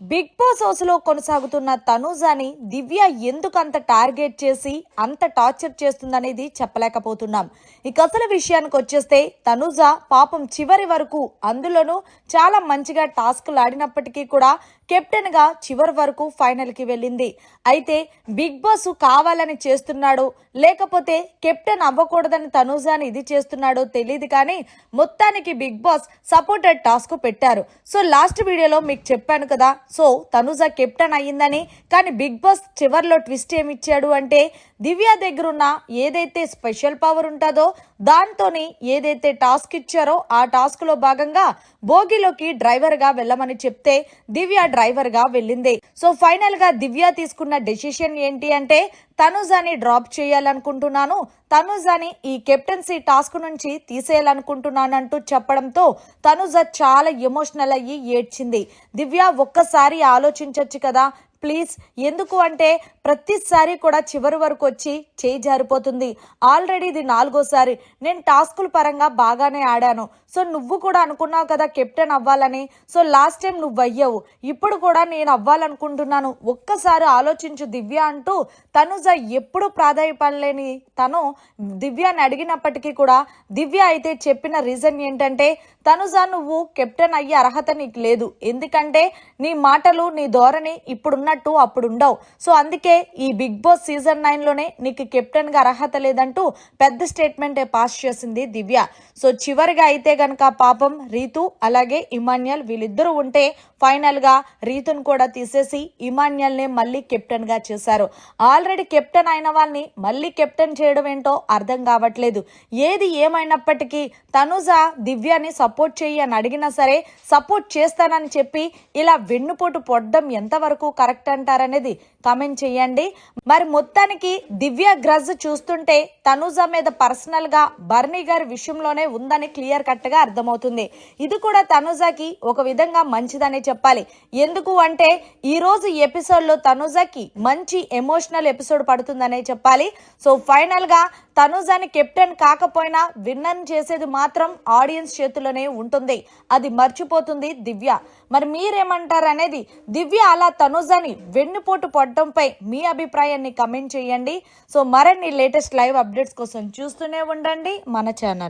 Big boss హౌస్లో కొనసాగుతున్న తనూజాని దివ్య ఎందుకు అంత టార్గెట్ చేసి అంత టార్చర్ చేస్తుందనేది చెప్పలేకపోతున్నాం. ఇక అసలు విషయానికి వచ్చేస్తే తనూజ పాపం చివరి వరకు అందులోనూ చాలా మంచిగా టాస్క్లు ఆడినప్పటికీ కూడా కెప్టెన్గా చివరి వరకు ఫైనల్కి వెళ్ళింది. అయితే బిగ్ బాస్ కావాలని చేస్తున్నాడు లేకపోతే కెప్టెన్ అవ్వకూడదని తనూజాని ఇది చేస్తున్నాడో తెలియదు కానీ మొత్తానికి బిగ్ బాస్ సపోర్టెడ్ టాస్క్ పెట్టారు. సో లాస్ట్ వీడియోలో మీకు చెప్పాను కదా సో తనుజ కెప్టెన్ అయ్యిందని కానీ బిగ్ బాస్ చివర్లో ట్విస్ట్ ఏమిచ్చాడు అంటే దివ్య దగ్గరున్న ఏదైతే స్పెషల్ పవర్ ఉంటుందో దాంతోని ఏదైతే టాస్క్ ఇచ్చారో ఆ టాస్క్లో భాగంగా భోగిలోకి డ్రైవర్గా వెళ్ళమని చెప్తే దివ్య డ్రైవర్గా వెళ్ళింది. సో ఫైనల్గా దివ్య తీసుకున్న డెసిషన్ ఏంటి అంటే తనుజాని డ్రాప్ చేయాలనుకుంటున్నాను. తనుజాని ఈ కెప్టెన్సీ టాస్క్ నుంచి తీసేయాలనుకుంటున్నానంటూ చెప్పడంతో తనుజ చాలా ఎమోషనల్ అయ్యి ఏడ్చింది. దివ్య ఒక్కసారి ఆలోచించొచ్చు కదా ప్లీజ్ ఎందుకు అంటే ప్రతిసారి కూడా చివరి వరకు వచ్చి చేయి జారిపోతుంది. ఆల్రెడీ ఇది నాలుగోసారి. నేను టాస్కుల పరంగా బాగానే ఆడాను. సో నువ్వు కూడా అనుకున్నావు కదా కెప్టెన్ అవ్వాలని. సో లాస్ట్ టైం నువ్వు అయ్యావు. ఇప్పుడు కూడా నేను అవ్వాలనుకుంటున్నాను. ఒక్కసారి ఆలోచించు దివ్య అంటూ తనుజ ఎప్పుడు ప్రాధాన్యపడలేని తను దివ్యాని అడిగినప్పటికీ కూడా దివ్య అయితే చెప్పిన రీజన్ ఏంటంటే తనుజ నువ్వు కెప్టెన్ అయ్యే అర్హత నీకు లేదు. ఎందుకంటే నీ మాటలు నీ ధోరణి ఇప్పుడున్న ఉన్నట్టు అప్పుడు ఉండవు సో అందుకే ఈ బిగ్ బాస్ సీజన్ నైన్లోనే నీకు కెప్టెన్గా అర్హత లేదంటూ పెద్ద స్టేట్మెంటే పాస్ చేసింది దివ్య. సో చివరిగా అయితే గనక పాపం రీతు అలాగే ఇమాన్యల్ వీళ్ళిద్దరూ ఉంటే ఫైనల్గా రీతును కూడా తీసేసి ఇమాన్యల్ నే మళ్ళీ కెప్టెన్గా చేశారు. ఆల్రెడీ కెప్టెన్ అయిన వాళ్ళని మళ్ళీ కెప్టెన్ చేయడం ఏంటో అర్థం కావట్లేదు. ఏది ఏమైనప్పటికీ తనుజ దివ్యాని సపోర్ట్ చేయి అని అడిగినా సరే సపోర్ట్ చేస్తానని చెప్పి ఇలా వెన్నుపోటు పొడ్డం ఎంతవరకు కరెక్ట్ అంటారనేది కామెంట్ చేయండి. మరి మొత్తానికి దివ్య గ్రజ్ చూస్తుంటే తనుజ మీద పర్సనల్గా బర్నీ గారి విషయంలోనే ఉందని క్లియర్ కట్గా అర్థమవుతుంది. ఇది కూడా తనుజకి ఒక విధంగా మంచిదనే చెప్పాలి. ఎందుకు అంటే ఈ రోజు ఎపిసోడ్లో తనుజకి మంచి ఎమోషనల్ ఎపిసోడ్ పడుతుందనే చెప్పాలి. సో ఫైనల్గా తనుజాని కెప్టెన్ కాకపోయినా విన్నర్ చేసేది మాత్రం ఆడియన్స్ చేతిలోనే ఉంటుంది. అది మర్చిపోతుంది దివ్య. మరి మీరేమంటారు అనేది దివ్య అలా తనుజాని వెన్నుపోటు పడటంపై మీ అభిప్రాయాన్ని కమెంట్ చేయండి. సో మరిన్ని లేటెస్ట్ లైవ్ అప్డేట్స్ కోసం చూస్తూనే ఉండండి మన ఛానల్